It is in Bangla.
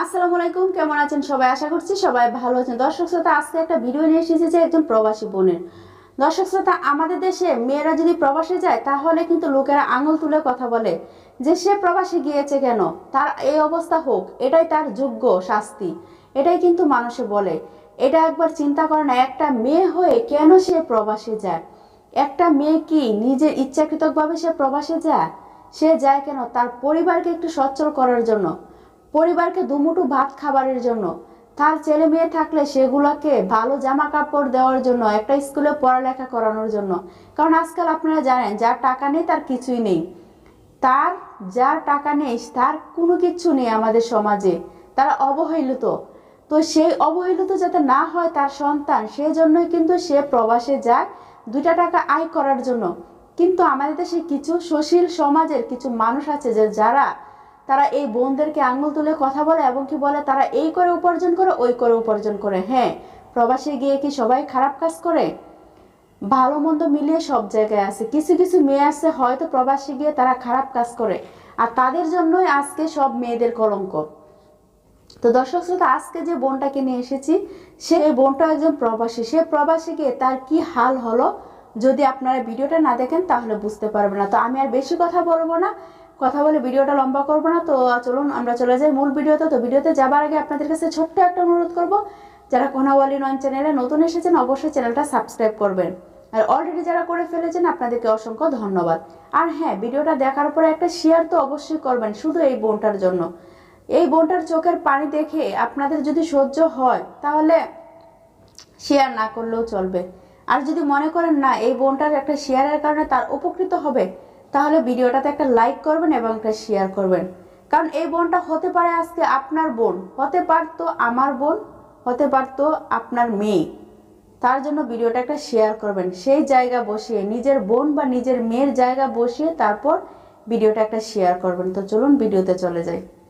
আসসালামু আলাইকুম, কেমন আছেন সবাই? আশা করছি সবাই ভালো আছেন। দর্শক শ্রোতা, আজকে একটা ভিডিও নিয়ে এসেছে যে একজন প্রবাসী বোনের। দর্শক শ্রোতা, আমাদের দেশে মেয়েরা যদি প্রবাসে যায়, তাহলে কিন্তু লোকেরা আঙুল তুলে কথা বলে যে সে প্রবাসে গিয়েছে কেন? তার এই অবস্থা হোক, এটাই তার যোগ্য শাস্তি। এটাই কিন্তু মানুষে বলে। এটা একবার চিন্তা করে না একটা মেয়ে হয়ে কেন সে প্রবাসে যায়? একটা মেয়ে কি নিজের ইচ্ছাকৃতভাবে সে প্রবাসে যায়? সে যায় কেন? তার পরিবারকে একটু সচ্ছল করার জন্য। পরিবারকে দুমুঠো ভাত খাবারের জন্য। তার ছেলে মেয়ে থাকলে সেগুলোকে ভালো জামা কাপড় দেওয়ার জন্য, একটা স্কুলে পড়ালেখা করানোর জন্য। কারণ আজকাল আপনারা জানেন, যার টাকা নেই তার কিছুই নেই। তার যার টাকা নেই, তার কোনো কিছু নেই আমাদের সমাজে। তারা অবহেলিত। তো সেই অবহেলিত যাতে না হয় তার সন্তান সেই জন্যই কিন্তু সে প্রবাসে যায় দুইটা টাকা আয় করার জন্য। কিন্তু আমাদের দেশে কিছু সুশীল সমাজের কিছু মানুষ আছে যে যারা তারা এই বোনদেরকে আঙুল তুলে কথা বলে এবং কি বলে, তারা এই করে উপার্জন করে, ওই করে উপার্জন করে। হ্যাঁ প্রবাসে গিয়ে কি সবাই খারাপ কাজ করে? ভালো মন্দ মিলিয়ে সব জায়গায় আছে। কিছু কিছু মেয়ে আছে, হয়তো প্রবাসে গিয়ে তারা খারাপ কাজ করে। আর তাদের জন্যই আজকে সব মেয়েদের কলঙ্ক। তো দর্শক শ্রোতা, আজকে যে বোনটাকে নিয়ে এসেছি, সে বোনটা একজন প্রবাসী। সে প্রবাসী গিয়ে তার কি হাল হলো, যদি আপনারা ভিডিওটা না দেখেন, তাহলে বুঝতে পারবেন না। তো আমি আর বেশি কথা বলব না। কথা বলে ভিডিওটা লম্বা করব না, তো চলুন আমরা চলে যাই মূল ভিডিওতে। তো ভিডিওতে যাবার আগে আপনাদের কাছে ছোট্ট একটা অনুরোধ করব, যারা কোনাওয়ালি নন চ্যানেলে নতুন এসেছেন, অবশ্যই চ্যানেলটা সাবস্ক্রাইব করবেন। আর অলরেডি যারা করে ফেলেছেন, আপনাদেরকে অসংখ্য ধন্যবাদ। আর হ্যাঁ ভিডিওটা দেখার পরে একটা শেয়ার তো অবশ্যই করবেন, শুধু এই বোনটার জন্য। এই বোনটার চোখের পানি দেখে আপনাদের যদি সহ্য হয়, তাহলে শেয়ার না করলেও চলবে। আর যদি মনে করেন না, এই বোনটার একটা শেয়ারের কারণে তার উপকৃত হবে তাহলে ভিডিওটাতে একটা লাইক করবেন এবং একটা শেয়ার করবেন। কারণ এই বোনটা হতে পারে আজকে আপনার বোন, হতে পারতো আমার বোন, হতে পারতো আপনার মেয়ে। তার জন্য ভিডিওটা একটা শেয়ার করবেন। সেই জায়গা বসিয়ে, নিজের বোন বা নিজের মেয়ের জায়গা বসিয়ে তারপর ভিডিওটা একটা শেয়ার করবেন। তো চলুন ভিডিওতে চলে যাই।